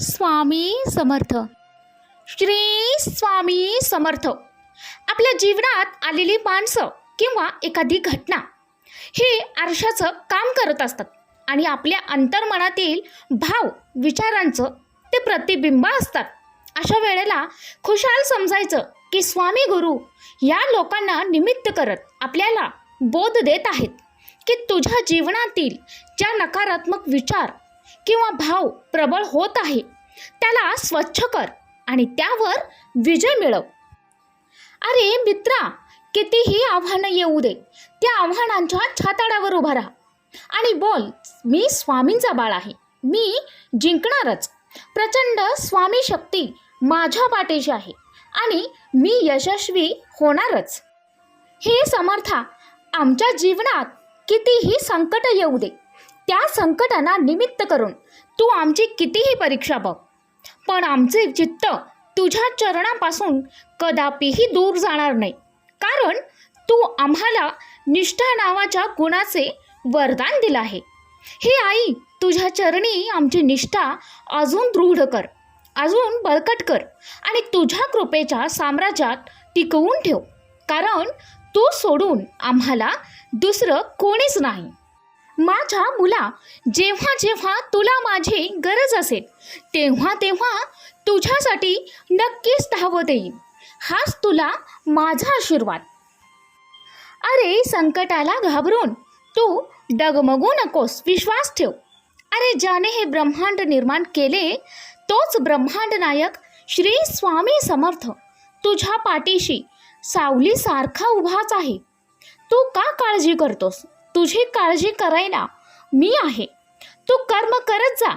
स्वामी समर्थ. श्री स्वामी समर्थ. आपल्या जीवनात आलेली माणसं किंवा एखादी घटना हे आरशाचं काम करत असतात आणि आपल्या अंतर्मनातील भाव विचारांचं ते प्रतिबिंब असतात. अशा वेळेला खुशाल समजायचं की स्वामी गुरु या लोकांना निमित्त करत आपल्याला बोध देत आहेत की तुझ्या जीवनातील ज्या नकारात्मक विचार किंवा भाव प्रबळ होत आहे. त्याला स्वच्छ कर आणि त्यावर विजय मिळव. अरे मित्रा कितीही आव्हानं येऊ दे त्या आव्हानांच्या छाताडावर उभा राहा. आणि बोल मी स्वामींचा बाळ आहे. मी जिंकणारच. प्रचंड स्वामी शक्ती माझ्या पाठीशी आहे आणि मी यशस्वी होणारच. हे समर्था आमच्या जीवनात कितीही संकट येऊ दे. त्या संकटांना निमित्त करून तू आमची कितीही परीक्षा बघ पण आमचे चित्त तुझ्या चरणापासून कदापिही दूर जाणार नाही. कारण तू आम्हाला निष्ठा नावाच्या गुणाचे वरदान दिलं आहे. हे आई तुझ्या चरणी आमची निष्ठा अजून दृढ कर अजून बळकट कर आणि तुझ्या कृपेच्या साम्राज्यात टिकवून ठेव. कारण तू सोडून आम्हाला दुसरं कोणीच नाही. माझ्या मुला जेव्हा जेव्हा तुला माझी गरज असेल तेव्हा तेव्हा तुझ्यासाठी नक्कीच धावत येईन. हाच तुला माझा आशीर्वाद. अरे संकटाला घाबरून तू डगमगू नकोस विश्वास ठेव. अरे ज्याने हे ब्रह्मांड निर्माण केले तोच ब्रह्मांड नायक श्री स्वामी समर्थ. तुझ्या पाठीशी सावलीसारखा उभाच आहे. तू का काळजी करतोस? तुझी काळजी करायला मी आहे. तू कर्म करत जा.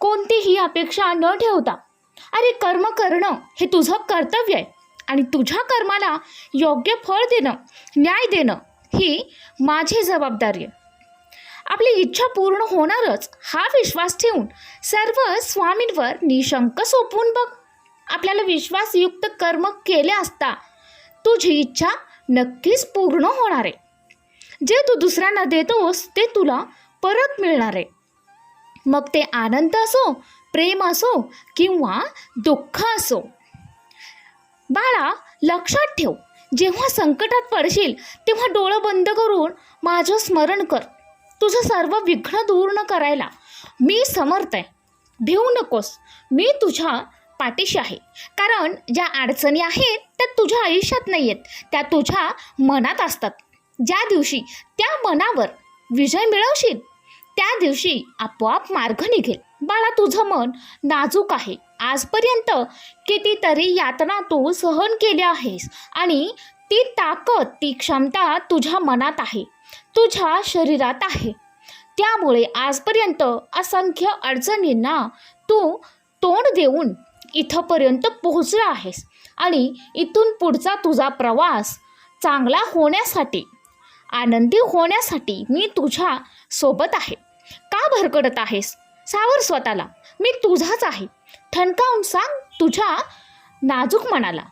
कोणतीही अपेक्षा न ठेवता. अरे कर्म करणं हे तुझं कर्तव्य आहे. आणि तुझ्या कर्माला योग्य फळ देणं न्याय देणं ही माझी जबाबदारी आहे. आपली इच्छा पूर्ण होणारच हा विश्वास ठेवून सर्व स्वामींवर निशंक सोपवून बघ. आपल्याला विश्वासयुक्त कर्म केले असता तुझी इच्छा नक्कीच पूर्ण होणार आहे. जे तू दुसऱ्यांना देतोस ते तुला परत मिळणार आहे. मग ते आनंद असो प्रेम असो किंवा दुःख असो. बाळा लक्षात ठेव. जेव्हा संकटात पडशील तेव्हा डोळं बंद करून माझं स्मरण कर. तुझं सर्व विघ्न दूर न करायला मी समर्थ आहे. भिवू नकोस. मी तुझ्या पाठीशी आहे. कारण ज्या अडचणी आहेत त्या तुझ्या आयुष्यात नाही आहेत त्या तुझ्या मनात असतात. ज्या दिवशी त्या मनावर विजय मिळवशील त्या दिवशी आपोआप मार्ग निघेल. बाळा तुझं मन नाजूक आहे. आजपर्यंत कितीतरी यातना तू सहन केल्या आहेस आणि ती ताकद ती क्षमता तुझ्या मनात आहे तुझ्या शरीरात आहे. त्यामुळे आजपर्यंत असंख्य अडचणींना तू तोंड देऊन इथंपर्यंत पोहोचला आहेस आणि इथून पुढचा तुझा प्रवास चांगला होण्यासाठी आनंदी होण्यासाठी मी तुझ्या सोबत आहे. का भरकडत आहेस? सावर स्वतःला. मी तुझाच आहे. ठणकावून सांग तुझ्या नाजूक मनाला.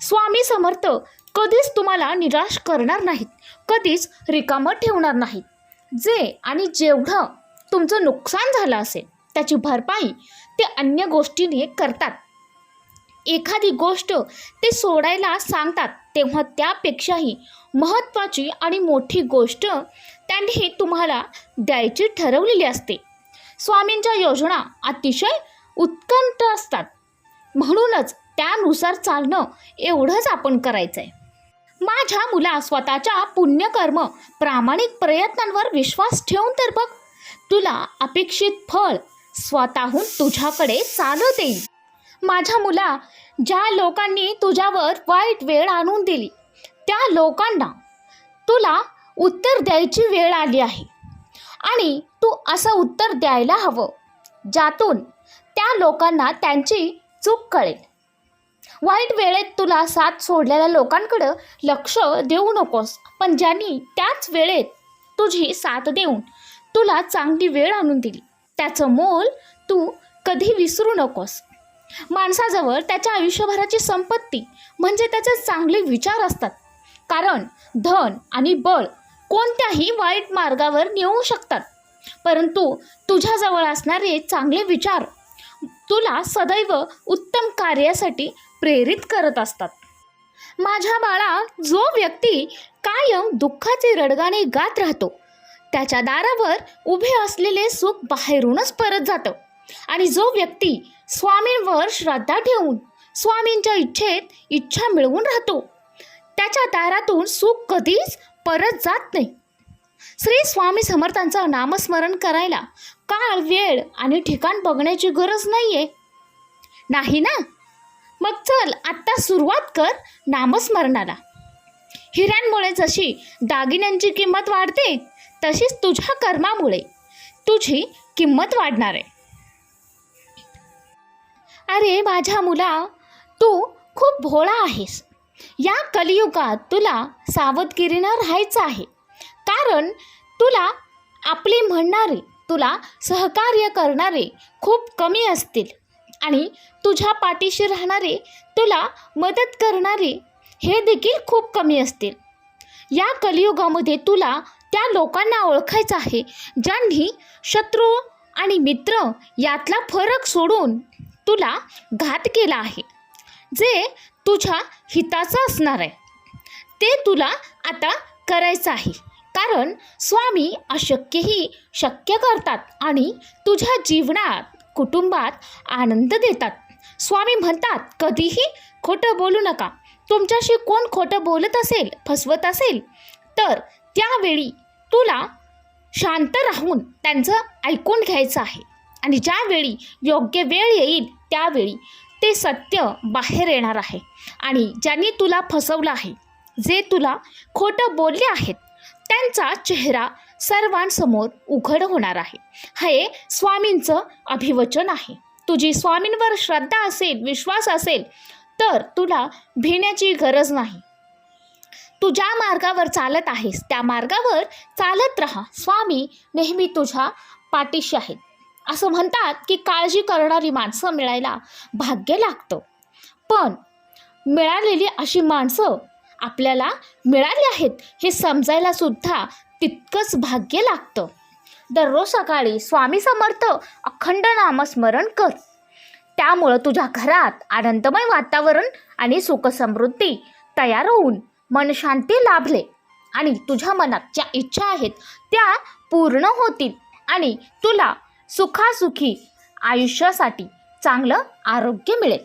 स्वामी समर्थ कधीच तुम्हाला निराश करणार नाहीत. कधीच रिकामं ठेवणार नाहीत. जे आणि जेवढं तुमचं नुकसान झालं असेल त्याची भरपाई ते अन्य गोष्टीने करतात. एखादी गोष्ट ते सोडायला सांगतात तेव्हा त्यापेक्षाही महत्त्वाची आणि मोठी गोष्ट त्यांनी तुम्हाला द्यायची ठरवलेली असते. स्वामींच्या योजना अतिशय उत्कंठ असतात. म्हणूनच त्यानुसार चालणं एवढंच आपण करायचं आहे माझ्या मुला स्वतःच्या पुण्यकर्म प्रामाणिक प्रयत्नांवर विश्वास ठेवून तर बघ. तुला अपेक्षित फळ स्वतःहून तुझ्याकडे चालत येईल. माझ्या मुला ज्या लोकांनी तुझ्यावर वाईट वेळ आणून दिली त्या लोकांना तुला उत्तर द्यायची वेळ आली आहे. आणि तू असं उत्तर द्यायला हवं ज्यातून त्या लोकांना त्यांची चूक कळेल. वाईट वेळेत तुला साथ सोडलेल्या लोकांकडं लक्ष देऊ नकोस पण ज्यांनी त्याच वेळेत तुझी साथ देऊन तुला चांगली वेळ आणून दिली त्याचं मोल तू कधी विसरू नकोस. माणसाजवळ त्याच्या आयुष्यभराची संपत्ती म्हणजे त्याचे चांगले विचार असतात. कारण धन आणि बळ कोणत्याही वाईट मार्गावर नेऊ शकतात. परंतु तुझ्याजवळ असणारे चांगले विचार तुला सदैव उत्तम कार्यासाठी प्रेरित करत असतात. माझ्या बाळा जो व्यक्ती कायम दुःखाचे रडगाणे गात राहतो त्याच्या दारावर उभे असलेले सुख बाहेरूनच परत जातं आणि जो व्यक्ती स्वामींवर श्रद्धा ठेवून स्वामींच्या इच्छेत इच्छा मिळवून राहतो त्याच्या दारातून सुख कधीच परत जात नाही. श्री स्वामी समर्थांचं नामस्मरण करायला काळ वेळ आणि ठिकाण बघण्याची गरज नाहीये. नाही ना? मग चल आत्ता सुरुवात कर नामस्मरणाला. हिऱ्यांमुळे जशी दागिन्यांची किंमत वाढते तशीच तुझ्या कर्मामुळे तुझी किंमत वाढणार. आहे अरे माझ्या मुला तू खूप भोळा आहेस. या कलियुगात तुला सावधगिरीनं राहायचं आहे. कारण तुला आपले म्हणणारे तुला सहकार्य करणारे खूप कमी असतील. आणि तुझ्या पाठीशी राहणारे तुला मदत करणारे हे देखील खूप कमी असतील. या कलियुगामध्ये तुला त्या लोकांना ओळखायचं आहे ज्यांनी शत्रू आणि मित्र यातला फरक सोडून तुला घात केला आहे. जे तुझ्या हिताचं असणार आहे. ते तुला आता करायचं आहे. कारण स्वामी अशक्यही शक्य करतात आणि तुझ्या जीवनात कुटुंबात आनंद देतात. स्वामी म्हणतात कधीही खोटं बोलू नका. तुमच्याशी कोण खोटं बोलत असेल फसवत असेल तर त्यावेळी तुला शांत राहून त्यांचं ऐकून घ्यायचं आहे. आणि ज्यावेळी योग्य वेळ येईल त्यावेळी ते सत्य बाहेर येणार आहे. आणि ज्यांनी तुला फसवलं आहे जे तुला खोटं बोलले आहेत त्यांचा चेहरा सर्वांसमोर उघड होणार आहे. हे स्वामींचं अभिवचन आहे. तुझी स्वामींवर श्रद्धा असेल विश्वास असेल तर तुला भिण्याची गरज नाही. तू ज्या मार्गावर चालत आहेस त्या मार्गावर चालत राहा. स्वामी नेहमी तुझ्या पाठीशी आहेत. असं म्हणतात की काळजी करणारी माणसं मिळायला भाग्य लागतं. पण मिळालेली अशी माणसं आपल्याला मिळाली आहेत हे समजायला सुद्धा तितकंच भाग्य लागतं. दररोज सकाळी स्वामी समर्थ अखंड नामस्मरण कर. त्यामुळं तुझ्या घरात आनंदमय वातावरण आणि सुखसमृद्धी तयार होऊन मनशांती लाभले आणि तुझ्या मनात ज्या इच्छा आहेत त्या पूर्ण होतील आणि तुला सुखासुखी आयुष्यासाठी चांगलं आरोग्य मिळेल.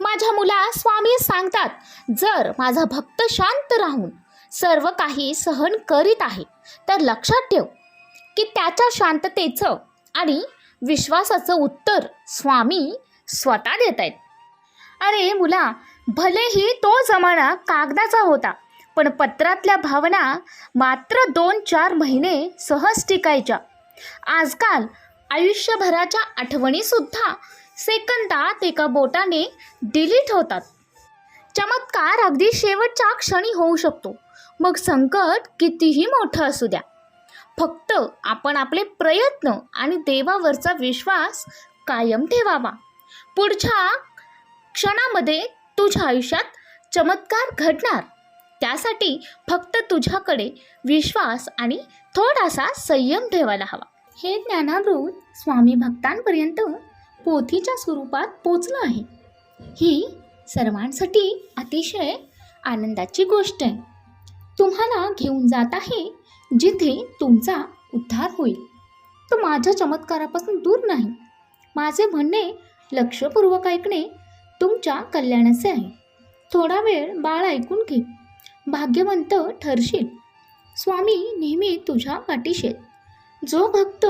माझ्या मुला स्वामी सांगतात जर माझा भक्त शांत राहून सर्व काही सहन करीत आहे तर लक्षात ठेव की त्याच्या शांततेचं आणि विश्वासाचं उत्तर स्वामी स्वतः देत आहेत. अरे मुला भलेही तो जमाना कागदाचा होता पण पत्रातल्या भावना मात्र दोन चार महिने सहज टिकायच्या. आजकाल आयुष्यभराच्या आठवणीसुद्धा सेकंदात एका बोटाने डिलीट होतात. चमत्कार अगदी शेवटच्या क्षणी होऊ शकतो. मग संकट कितीही मोठं असू द्या. फक्त आपण आपले प्रयत्न आणि देवावरचा विश्वास कायम ठेवावा. पुढच्या क्षणामध्ये तुझ्या आयुष्यात चमत्कार घडणार. त्यासाठी फक्त तुझ्याकडे विश्वास आणि थोडासा संयम ठेवायला हवा. हे ज्ञानामृत स्वामी भक्तांपर्यंत पोथीच्या स्वरूपात पोचलं आहे. ही सर्वांसाठी अतिशय आनंदाची गोष्ट आहे. तुम्हाला घेऊन जात आहे जिथे तुमचा उद्धार होईल. तो माझ्या चमत्कारापासून दूर नाही. माझे म्हणणे लक्षपूर्वक ऐकणे तुमच्या कल्याणाचे आहे. थोडा वेळ बाळ ऐकून घे. भाग्यवंत ठरशील. स्वामी नेहमी तुझ्या पाठीशी जो भक्त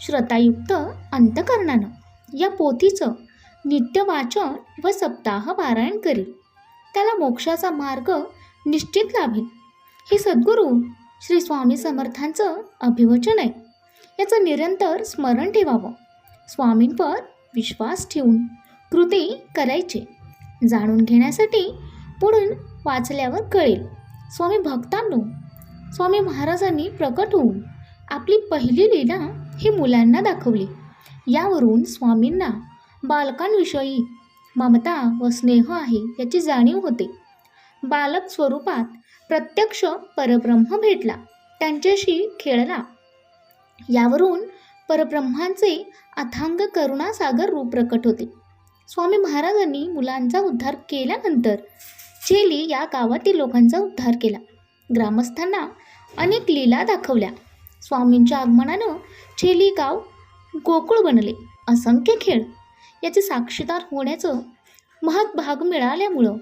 श्रतायुक्त अंतकरणानं या पोथीचं नित्य वाचन व सप्ताह पारायण करील. त्याला मोक्षाचा मार्ग निश्चित लाभेल. हे सद्गुरू श्री स्वामी समर्थांचं अभिवचन आहे. याचं निरंतर स्मरण ठेवावं. स्वामींवर विश्वास ठेवून कृती करायचे. जाणून घेण्यासाठी पुढून वाचल्यावर कळेल. स्वामी भक्तांनो स्वामी महाराजांनी प्रकट होऊन आपली पहिली लीला ही मुलांना दाखवली. यावरून स्वामींना बालकांविषयी ममता व स्नेह आहे याची जाणीव होते. बालक स्वरूपात प्रत्यक्ष परब्रह्म भेटला. त्यांच्याशी खेळला. यावरून परब्रह्मांचे अथांग करुणासागर रूप प्रकट होते. स्वामी महाराजांनी मुलांचा उद्धार केल्यानंतर चेली या गावातील लोकांचा उद्धार केला. ग्रामस्थांना अनेक लीला दाखवल्या. स्वामींच्या आगमनानं चेली गाव गोकुळ बनले. असंख्य खेळ याचे साक्षीदार होण्याचं महत्भाग मिळाल्यामुळं